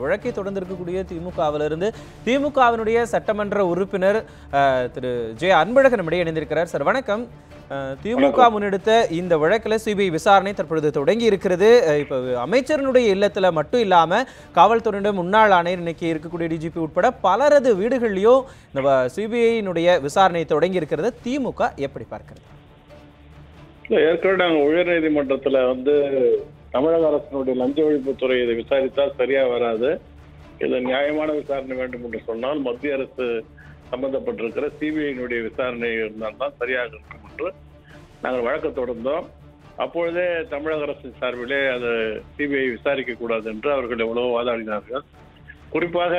வழக்கை தொடர்ந்து இருக்கக்கூடிய திமுகவிலிருந்து திமுகவினுடைய சட்டமன்ற உறுப்பினர் திரு. ஜே. அன்பழகன் நம்மிடையே இணைந்திருக்கிறார். சார் வணக்கம். திமுக முன்னெடுத்த இந்த வழக்கில் சிபிஐ விசாரணை தற்பொழுது தொடங்கி இருக்கிறது இப்போ அமைச்சரனுடைய இல்லத்துல மட்டும் இல்லாம காவல்துறையினுடைய முன்னாள் ஆணையர் இன்னைக்கு இருக்கக்கூடிய டிஜிபி உட்பட பலரது வீடுகள்லயும் இந்த சிபிஐனுடைய விசாரணை தொடங்கி இருக்கிறது திமுக எப்படி பார்க்கிறது? ஏற்கனவே நாங்கள் உயர்நீதிமன்றத்தில் வந்து தமிழக அரசினுடைய லஞ்ச ஒழிப்புத்துறை இதை விசாரித்தால் சரியா வராது. இது நியாயமான விசாரணை வேண்டும் என்று சொன்னால் மத்திய அரசு சம்பந்தப்பட்டிருக்கிற சிபிஐனுடைய விசாரணை இருந்தால் தான் சரியாக இருக்கும் என்று நாங்கள் வழக்கு தொடர்ந்தோம். அப்பொழுதே தமிழக அரசின் சார்பிலே அது சிபிஐ விசாரிக்க கூடாது என்று அவர்கள் எவ்வளவு வாதாடினார்கள். குறிப்பாக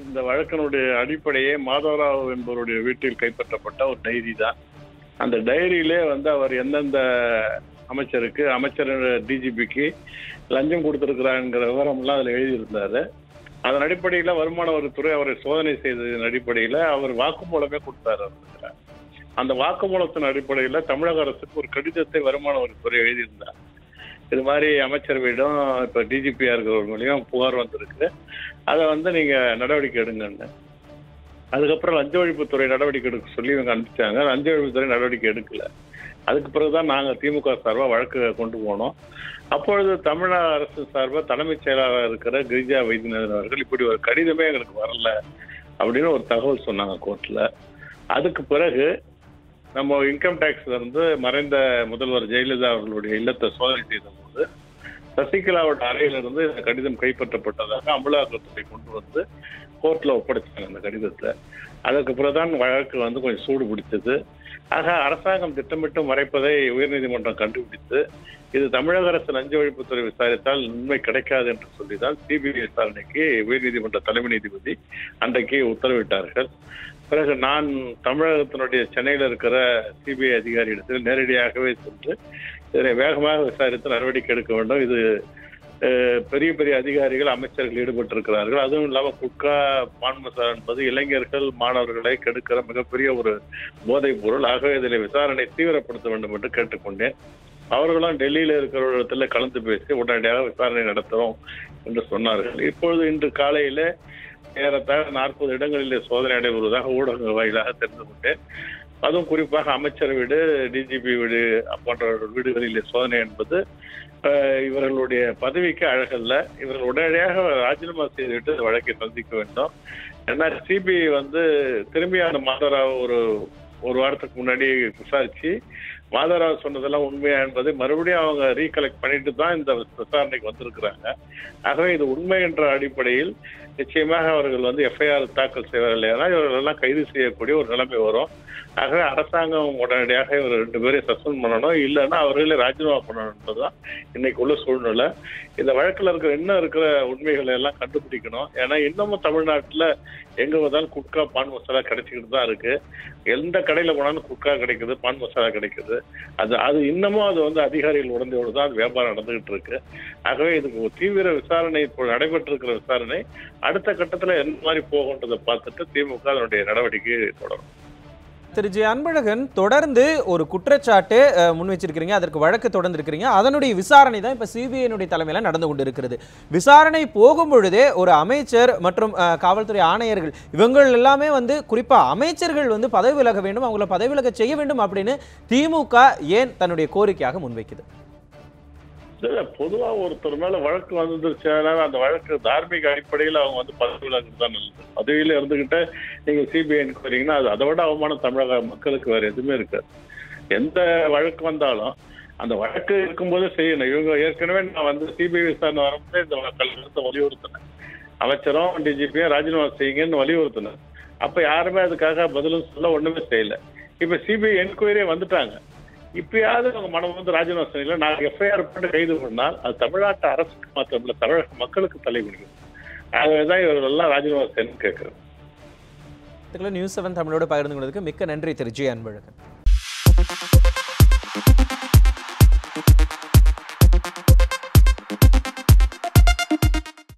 இந்த வழக்கினுடைய அடிப்படையே மாதவராவ் என்பவருடைய வீட்டில் கைப்பற்றப்பட்ட ஒரு டைரி தான் அந்த டைரியிலே வந்து அவர் எந்தெந்த அமைச்சருக்கு அமைச்சர் டிஜிபிக்கு லஞ்சம் கொடுத்திருக்கிறாங்கிற விவரம்லாம் அதில் எழுதியிருந்தாரு. அதன் அடிப்படையில் வருமான வரித்துறை அவரை சோதனை செய்ததன் அடிப்படையில் அவர் வாக்குமூலமே கொடுத்தாரு அந்த வாக்குமூலத்தின் அடிப்படையில் தமிழக அரசுக்கு ஒரு கடிதத்தை வருமான வரித்துறை எழுதியிருந்தார். இது மாதிரி அமைச்சரவையிடம் இப்போ டிஜிபியா இருக்கிறவங்களையும் புகார் வந்திருக்கு. அதை வந்து நீங்கள் நடவடிக்கை எடுங்கன்னு. அதுக்கப்புறம் லஞ்ச ஒழிப்புத்துறை நடவடிக்கை எடுக்க சொல்லி இவங்க அனுப்பிச்சாங்க. லஞ்ச ஒழிப்புத்துறை நடவடிக்கை எடுக்கல. அதுக்கு பிறகுதான் நாங்கள் திமுக சார்பாக வழக்கு கொண்டு போனோம். அப்பொழுது தமிழக அரசு சார்பாக தலைமைச் செயலாளர் இருக்கிற கிரிஜா வைத்தியநாதன் அவர்கள் இப்படி ஒரு கடிதமே எங்களுக்கு வரல அப்படின்னு ஒரு தகவல் சொன்னாங்க கோர்ட்டில் அதுக்கு பிறகு நம்ம இன்கம் டேக்ஸ்ல இருந்து மறைந்த முதல்வர் ஜெயலலிதா அவர்களுடைய இல்லத்தை சோதனை செய்தோம் சசிகலாவோட அறையிலிருந்து இந்த கடிதம் கைப்பற்றப்பட்டதாக அமலாக்கத்துறை கொண்டு வந்து கோர்ட்ல ஒப்படைச்சாங்க அந்த கடிதத்தை. அதற்கு பிறகுதான் வழக்கு வந்து கொஞ்சம் சூடு பிடிச்சது ஆக அரசாங்கம் திட்டமிட்டு மறைப்பதை உயர்நீதிமன்றம் கண்டுபிடித்து இது தமிழக அரசு லஞ்ச ஒழிப்புத்துறை விசாரித்தால் உண்மை கிடைக்காது என்று சொல்லிதான் சிபிஐ விசாரணைக்கு உயர்நீதிமன்ற தலைமை நீதிபதி அன்றைக்கு உத்தரவிட்டார்கள். பிறகு நான் தமிழகத்தினுடைய சென்னையில் இருக்கிற சிபிஐ அதிகாரியிடத்தில் நேரடியாகவே சென்று இதனை வேகமாக விசாரித்து நடவடிக்கை எடுக்க வேண்டும். இது பெரிய பெரிய அதிகாரிகள் அமைச்சர்கள் ஈடுபட்டிருக்கிறார்கள். அதுவும் இல்லாமல் குட்கா பான்மசா என்பது இளைஞர்கள் மாணவர்களை கெடுக்கிற மிகப்பெரிய ஒரு போதைப் பொருள். ஆகவே இதில் விசாரணை தீவிரப்படுத்த வேண்டும் என்று கேட்டுக்கொண்டேன். அவர்களும் டெல்லியில் இருக்கிற இடத்துல கலந்து பேசி உடனடியாக விசாரணை நடத்துகிறோம் என்று சொன்னார்கள். இப்பொழுது இன்று காலையில் ஏறத்தாழ நாற்பது இடங்களிலே சோதனை நடைபெறுவதாக ஊடகங்கள் வாயிலாக தெரிந்து கொண்டேன். அதுவும் குறிப்பாக அமைச்சர் வீடு டிஜிபி வீடு போன்ற வீடுகளிலே சோதனை என்பது இவர்களுடைய பதவிக்கு அழகல்ல. இவர்கள் உடனடியாக ராஜினாமா செய்துவிட்டு இந்த வழக்கை சந்திக்க வேண்டும். ஏன்னா சிபிஐ வந்து திரும்பி அந்த மாதராவ் ஒரு ஒரு வாரத்துக்கு முன்னாடி விசாரிச்சு மாதவராவ் சொன்னதெல்லாம் உண்மையா என்பதை மறுபடியும் அவங்க ரீகலெக்ட் பண்ணிட்டு தான் இந்த விசாரணைக்கு வந்திருக்கிறாங்க. ஆகவே இது உண்மை என்ற அடிப்படையில் நிச்சயமாக அவர்கள் வந்து எஃப்ஐஆர் தாக்கல் செய்வார்கள் ஏன்னா இவர்கள் எல்லாம் கைது செய்யக்கூடிய ஒரு நிலைமை வரும். ஆகவே அரசாங்கம் உடனடியாக இவர் ரெண்டு பேரையும் சஸ்பெண்ட் பண்ணணும். இல்லைன்னா அவர்களே ராஜினாமா பண்ணணும் என்பதுதான் இன்னைக்கு உள்ள சூழ்நிலை. இந்த வழக்கில் இருக்கிற இன்னும் இருக்கிற உண்மைகளை எல்லாம் கண்டுபிடிக்கணும். ஏன்னா இன்னமும் தமிழ்நாட்டில் எங்க பார்த்தாலும் குட்கா பான் மசாலா கிடைச்சிக்கிட்டு தான் இருக்கு. எந்த கடையில் போனாலும் குட்கா கிடைக்குது பான் மசாலா கிடைக்குது. அது அது இன்னமும் அது வந்து அதிகாரிகள் உடந்தையோடு தான் அது வியாபாரம் நடந்துகிட்டு இருக்கு. ஆகவே இதுக்கு ஒரு தீவிர விசாரணை இப்போ நடைபெற்று இருக்கிற விசாரணை அடுத்த கட்டத்துல எந்த மாதிரி போகுன்றதை பார்த்துட்டு திமுக அதனுடைய நடவடிக்கை தொடரும். திரு ஜி அன்பழகன் தொடர்ந்து ஒரு குற்றச்சாட்டு முன் வச்சிருக்கிறீங்க அதற்கு வழக்கு தொடர்ந்து இருக்கிறீங்க அதனுடைய விசாரணை தான் இப்போ சிபிஐனுடைய தலைமையில் நடந்து கொண்டு இருக்கிறது விசாரணை போகும் பொழுதே ஒரு அமைச்சர் மற்றும் காவல்துறை ஆணையர்கள் இவங்கள் எல்லாமே வந்து குறிப்பாக அமைச்சர்கள் வந்து பதவி விலக வேண்டும் அவங்கள பதவி விலக செய்ய வேண்டும் அப்படின்னு திமுக ஏன் தன்னுடைய கோரிக்கையாக முன்வைக்குது? இல்லை பொதுவா ஒருத்தர் மேல வழக்கு வந்துருச்சுன்னா அந்த வழக்கு தார்மீக அடிப்படையில் அவங்க வந்து பதவி விலகிறது தான் நல்லது. பதவியில இருந்துகிட்ட நீங்க சிபிஐ என்கொயரிங்கன்னா அது அதை விட அவமானம் தமிழக மக்களுக்கு வேற எதுவுமே இருக்காது. எந்த வழக்கு வந்தாலும் அந்த வழக்கு இருக்கும்போது செய்யணும். இவங்க ஏற்கனவே நான் வந்து சிபிஐ விசாரணை வரும்போது இந்த கல்வியத்தை வலியுறுத்தினேன். அமைச்சரும் டிஜிபியும் ராஜினாமா செய்யுங்கன்னு வலியுறுத்தினேன். அப்ப யாருமே அதுக்காக பதிலும் சொல்ல ஒண்ணுமே செய்யல. இப்ப சிபிஐ என்கொயரியே வந்துட்டாங்க. இப்பயாவது அவங்க மனம் வந்து ராஜினாமா செய்யல நான் எஃப்ஐஆர் பண்ணி கைது பண்ணால் அது தமிழ்நாட்டு அரசுக்கு மாத்திரமில்ல தமிழக மக்களுக்கு தலைகுனியும் அதுதான் இவர்கள் எல்லாம் ராஜினாமா செய்யணும்னு கேட்கிறேன் நியூஸ் செவன் தமிழோடு பகிர்ந்து கொண்டதுக்கு மிக்க நன்றி திரு. ஜி. அன்பழகன்.